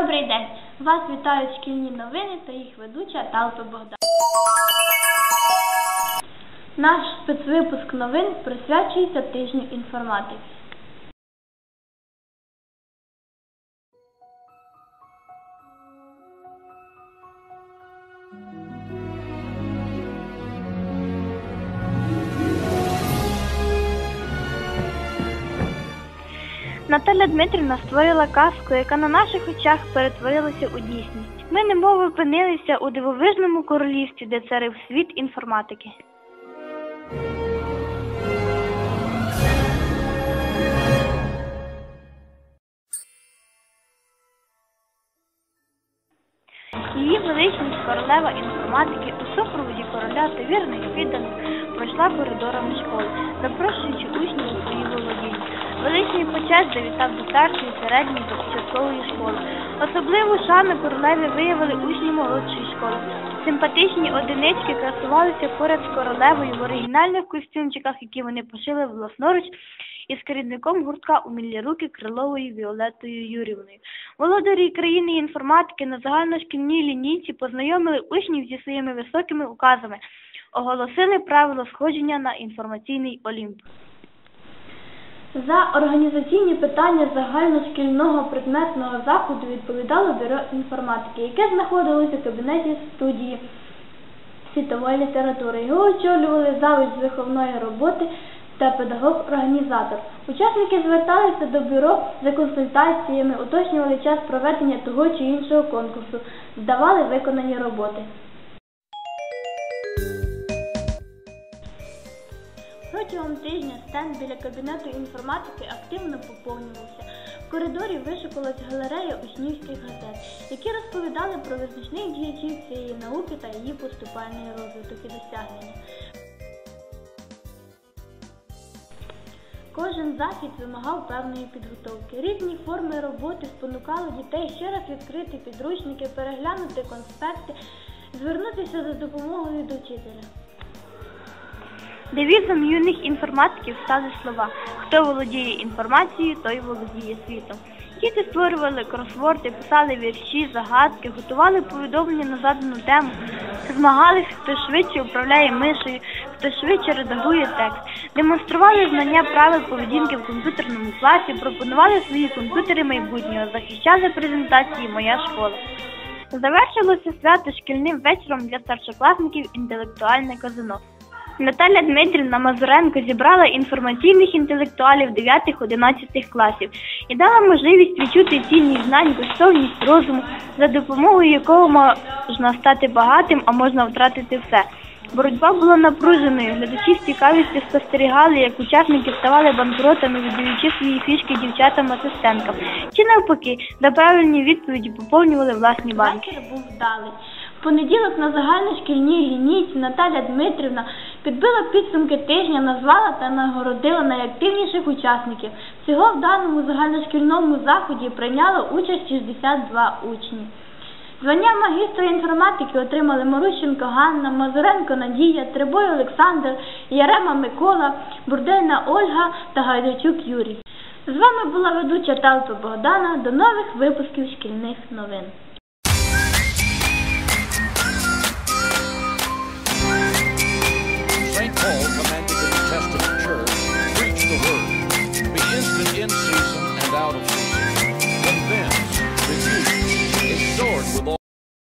Добрий день! Вас вітають шкільні новини та їх ведуча Талпи Богдан. Наш спецвипуск новин присвячується тижню інформатики. Наталя Дмитрівна створила казку, яка на наших очах перетворилася у дійсність. Ми немов опинилися у дивовижному королівстві, де царив світ інформатики. Її величність королева інформатики у супроводі короля та вірних підданих пройшла коридорами школи, запрошуючи учнів у свої володіння. Величний почет завітав до старшої, середньої та початкової школи. Особливу шану королеві виявили учні молодшої школи. Симпатичні одинички красувалися поряд з королевою в оригінальних костюмчиках, які вони пошили власноруч із керівником гуртка умілі руки Криловою Віолеттою Юрівною. Володарі країни інформатики на загальношкільній лінійці познайомили учнів зі своїми високими указами, оголосили правила сходження на інформаційний олімп. За організаційні питання загальношкільного предметного заходу відповідало бюро інформатики, яке знаходилося в кабінеті студії світової літератури. Його очолювали завуч виховної роботи та педагог-організатор. Учасники зверталися до бюро за консультаціями, уточнювали час проведення того чи іншого конкурсу, здавали виконані роботи. Протягом тижня стенд біля кабінету інформатики активно поповнювався. В коридорі вишукалась галерея учнівських газет, які розповідали про визначних діячів цієї науки та її поступальний розвиток і досягнення. Кожен захід вимагав певної підготовки. Різні форми роботи спонукали дітей ще раз відкрити підручники, переглянути конспекти, звернутися за допомогою до вчителя. Девізом юних інформатиків стали слова Хто володіє інформацією, той володіє світом. Діти створювали кросворди, писали вірші, загадки, готували повідомлення на задану тему, змагалися, хто швидше управляє мишею, хто швидше редагує текст, демонстрували знання правил поведінки в комп'ютерному класі, пропонували свої комп'ютери майбутнього, захищали презентації Моя школа. Завершилося свято шкільним вечором для старшокласників інтелектуальне казино. Наталя Дмитрівна Мазуренко зібрала інформаційних інтелектуалів 9-11 класів і дала можливість відчути цінність знань, коштовність розуму, за допомогою якого можна стати багатим, а можна втратити все. Боротьба була напруженою. Глядачі з цікавістю спостерігали, як учасники ставали банкротами, віддаючи свої фішки дівчатам-асистенткам. Чи навпаки, за правильні відповіді поповнювали власні банки. Вечір був вдалий. Понеділок на загальношкільній лінійці Наталя Дмитрівна підбила підсумки тижня, назвала та нагородила найактивніших учасників. Всього в даному загальношкільному заході прийняло участь 62 учні. Звання магістра інформатики отримали Марущенко Ганна, Мазуренко Надія, Трибой Олександр, Ярема Микола, Бурдельна Ольга та Гайдачук Юрій. З вами була ведуча Талпа Богдана. До нових випусків шкільних новин. In season and out of season.